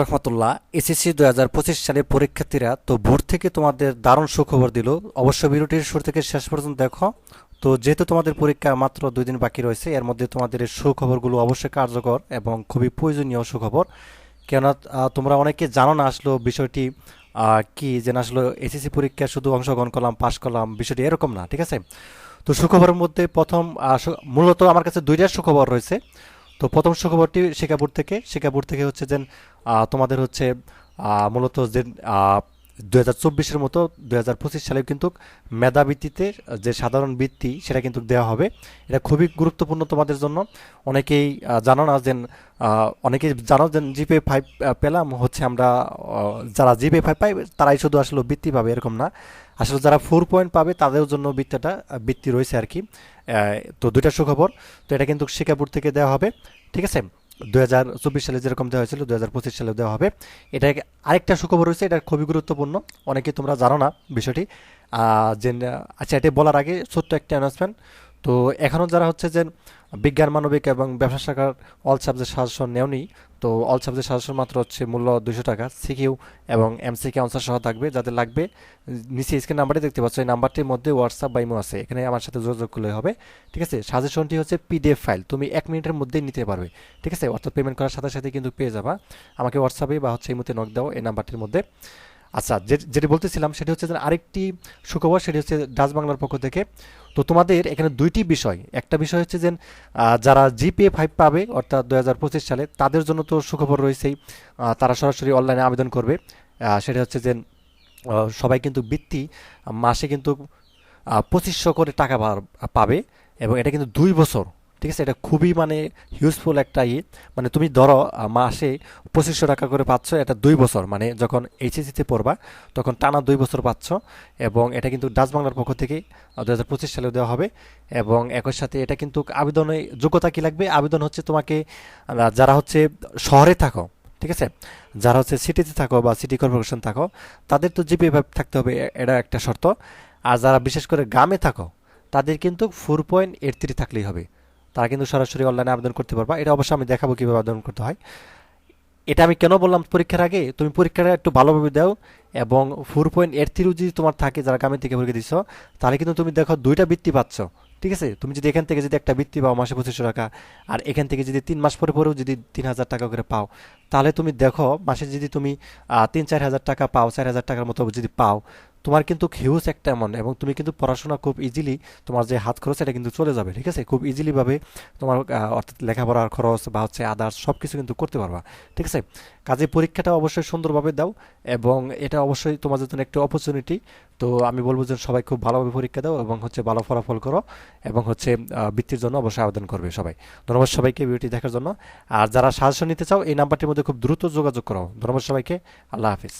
রহমতুল্লাহ। SSC দু হাজার পঁচিশ সালের পরীক্ষার্থীরা তো বোর্ড থেকে তোমাদের দারুণ সুখবর দিল। অবশ্য ভিডিওটির শুরু থেকে শেষ পর্যন্ত দেখো। তো যেহেতু তোমাদের পরীক্ষা মাত্র দুই দিন বাকি রয়েছে, এর মধ্যে তোমাদের এই সুখবরগুলো অবশ্যই কার্যকর এবং খুবই প্রয়োজনীয় সুখবর। কেননা তোমরা অনেকে জানো না আসলো বিষয়টি কি যে না আসলো এসএসসি পরীক্ষা শুধু অংশগ্রহণ করলাম, পাশ করলাম, বিষয়টি এরকম না, ঠিক আছে? তো সুখবরের মধ্যে প্রথম মূলত আমার কাছে দুইটা সুখবর রয়েছে। তো প্রথম সুখবরটি শিকাপুর থেকে। শিকাপুর থেকে হচ্ছে যে তোমাদের হচ্ছে মূলত যে দু হাজার চব্বিশের মতো দু হাজার পঁচিশ সালে কিন্তু মেধাবৃত্তিতে যে সাধারণ বৃত্তি সেটা কিন্তু দেওয়া হবে। এটা খুবই গুরুত্বপূর্ণ তোমাদের জন্য। অনেকেই জানো না যে অনেকেই জানো যে জিপে ফাইভ পেলাম হচ্ছে আমরা যারা জিপে ফাইভ পাই তারাই শুধু আসলে বৃত্তি পাবে, এরকম না। আসলে যারা ফোর পয়েন্ট পাবে তাদের জন্য বৃত্তিটা, বৃত্তি রয়েছে আর কি। তো দুইটা সুখবর। তো এটা কিন্তু শিকাপুর থেকে দেওয়া হবে। ঠিক আছে? দু হাজার চব্বিশ সালে যেরকম দেওয়া হয়েছিল দু হাজার পঁচিশ সালে দেওয়া হবে। এটা আরেকটা সুখবর রয়েছে, এটা খুবই গুরুত্বপূর্ণ। অনেকে তোমরা জানো না বিষয়টি। যে আচ্ছা এটা বলার আগে ছোট্ট একটা অ্যানাউন্সমেন্ট তো এখনও যারা হচ্ছে যে বিজ্ঞান, মানবিক এবং ব্যবসা শাখার অল সাবজেক্ট সাজেশন নেওনি। তো অল সাবজেক্ট সাজেশন মাত্র হচ্ছে মূল্য দুশো টাকা সিকিউ এবং এমসিকে আনসার সহ থাকবে, যাদের লাগবে। নিচে স্ক্রিন নাম্বারটি দেখতে পাচ্ছ, এই নাম্বারটির মধ্যে হোয়াটসঅ্যাপ বা ইমো আছে, এখানে আমার সাথে যোগাযোগ করলে হবে। ঠিক আছে? সাজেশনটি হচ্ছে পিডিএফ ফাইল তুমি এক মিনিটের মধ্যেই নিতে পারবে। ঠিক আছে? অর্থাৎ পেমেন্ট করার সাথে সাথে কিন্তু পেয়ে যাবা। আমাকে হোয়াটসঅ্যাপে বা হচ্ছে এই ইমোতে নক দাও, এই নাম্বারটির মধ্যে। আচ্ছা যেটি বলতেছিলাম সেটি হচ্ছে আরেকটি সুখবর, সেটি হচ্ছে ডাচ বাংলার পক্ষ থেকে। তো তোমাদের এখানে দুইটি বিষয়। একটা বিষয় হচ্ছে যে যারা জিপিএ ফাইভ পাবে, অর্থাৎ দু হাজার পঁচিশ সালে, তাদের জন্য তো সুখবর রয়েছেই। তারা সরাসরি অনলাইনে আবেদন করবে। সেটা হচ্ছে যে সবাই কিন্তু বৃত্তি মাসে কিন্তু পঁচিশশো করে টাকা পাবে। এবং এটা কিন্তু দুই বছর। ঠিক আছে? এটা খুবই মানে ইউজফুল একটা ই। মানে তুমি ধরো মাসে পঁচিশশো টাকা করে পাচ্ছ, এটা দুই বছর। মানে যখন এইচএসিতে পড়বা, তখন টানা দুই বছর পাচ্ছ। এবং এটা কিন্তু ডাচ বাংলার পক্ষ থেকে দু হাজার পঁচিশ সালে দেওয়া হবে। এবং একই সাথে এটা কিন্তু আবেদনে যোগ্যতা কি লাগবে? আবেদন হচ্ছে তোমাকে যারা হচ্ছে শহরে থাকো, ঠিক আছে? যারা হচ্ছে সিটিতে থাকো বা সিটি কর্পোরেশন থাকো, তাদের তো জিপি থাকতে হবে এটা একটা শর্ত। আর যারা বিশেষ করে গ্রামে থাকো, তাদের কিন্তু ফোর পয়েন্ট এইট থাকলেই হবে। তারা কিন্তু সরাসরি অনলাইনে আবেদন করতে পারবা। এটা অবশ্যই আমি দেখাবো কীভাবে আবেদন করতে হয়। এটা আমি কেন বললাম পরীক্ষার আগে? তুমি পরীক্ষাটা একটু ভালোভাবে দাও এবং ফোর পয়েন্ট এইট থ্রি যদি তোমার থাকে, যারা গ্রামের থেকে পরীক্ষা দিচ্ছ তাহলে কিন্তু তুমি দেখো দুইটা বৃত্তি পাচ্ছ। ঠিক আছে? তুমি যদি এখান থেকে যদি একটা বৃত্তি পাও মাসে পঁচিশশো টাকা, আর এখান থেকে যদি তিন মাস পরে পরেও যদি তিন হাজার টাকা করে পাও, তাহলে তুমি দেখো মাসে যদি তুমি তিন চার হাজার টাকা পাও, চার হাজার টাকার মতো যদি পাও তোমার কিন্তু হিউজ একটা অ্যামাউন্ট এবং তুমি কিন্তু পড়াশোনা খুব ইজিলি তোমার যে হাত খরচ, এটা কিন্তু চলে যাবে, ঠিক আছে? খুব ইজিলিভাবে তোমার অর্থাৎ লেখাপড়ার খরচ বা হচ্ছে আদার্স সব কিছু কিন্তু করতে পারবা, ঠিক আছে? কাজে পরীক্ষাটা অবশ্যই সুন্দরভাবে দাও এবং এটা অবশ্যই তোমাদের জন্য একটা অপরচুনিটি তো আমি বলব যে সবাই খুব ভালোভাবে পরীক্ষা দাও এবং হচ্ছে ভালো ফলাফল করো এবং হচ্ছে বৃত্তির জন্য অবশ্যই আবেদন করবে সবাই। ধন্যবাদ সবাইকে ভিডিওটি দেখার জন্য। আর যারা সাহায্য নিতে চাও, এই নাম্বারটির মধ্যে খুব দ্রুত যোগাযোগ করো। ধন্যবাদ সবাইকে। আল্লাহ হাফিজ।